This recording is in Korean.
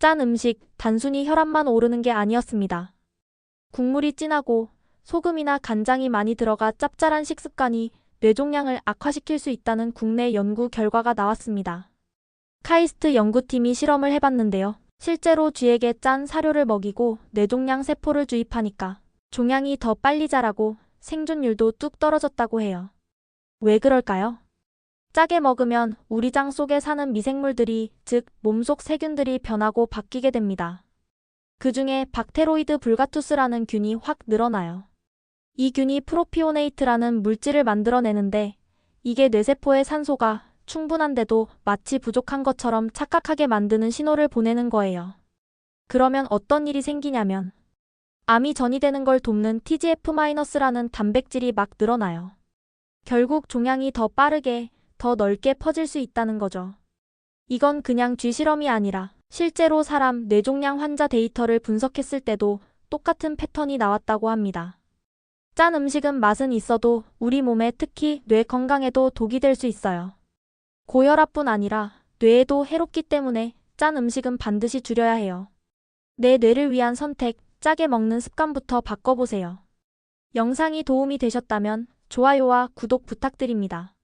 짠 음식, 단순히 혈압만 오르는 게 아니었습니다. 국물이 진하고 소금이나 간장이 많이 들어가 짭짤한 식습관이 뇌종양을 악화시킬 수 있다는 국내 연구 결과가 나왔습니다. 카이스트 연구팀이 실험을 해봤는데요. 실제로 쥐에게 짠 사료를 먹이고 뇌종양 세포를 주입하니까 종양이 더 빨리 자라고 생존율도 뚝 떨어졌다고 해요. 왜 그럴까요? 짜게 먹으면 우리 장 속에 사는 미생물들이, 즉, 몸속 세균들이 변하고 바뀌게 됩니다. 그 중에 박테로이드 불가투스라는 균이 확 늘어나요. 이 균이 프로피오네이트라는 물질을 만들어내는데, 이게 뇌세포의 산소가 충분한데도 마치 부족한 것처럼 착각하게 만드는 신호를 보내는 거예요. 그러면 어떤 일이 생기냐면, 암이 전이되는 걸 돕는 TGF-라는 단백질이 막 늘어나요. 결국 종양이 더 빠르게, 더 넓게 퍼질 수 있다는 거죠. 이건 그냥 쥐 실험이 아니라 실제로 사람 뇌종양 환자 데이터를 분석했을 때도 똑같은 패턴이 나왔다고 합니다. 짠 음식은 맛은 있어도 우리 몸에 특히 뇌 건강에도 독이 될 수 있어요. 고혈압뿐 아니라 뇌에도 해롭기 때문에 짠 음식은 반드시 줄여야 해요. 내 뇌를 위한 선택, 짜게 먹는 습관부터 바꿔보세요. 영상이 도움이 되셨다면 좋아요와 구독 부탁드립니다.